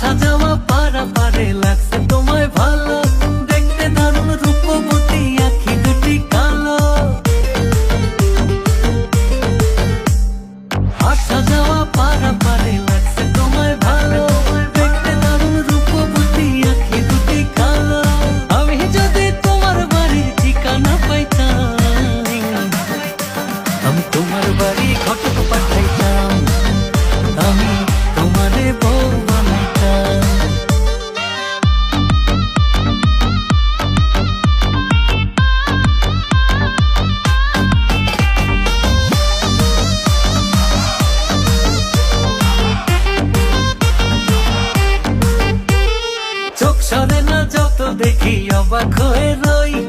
আসা যাওয়া পারা পারে লাগছে তোমায় ভালো অবাক হয়ে রই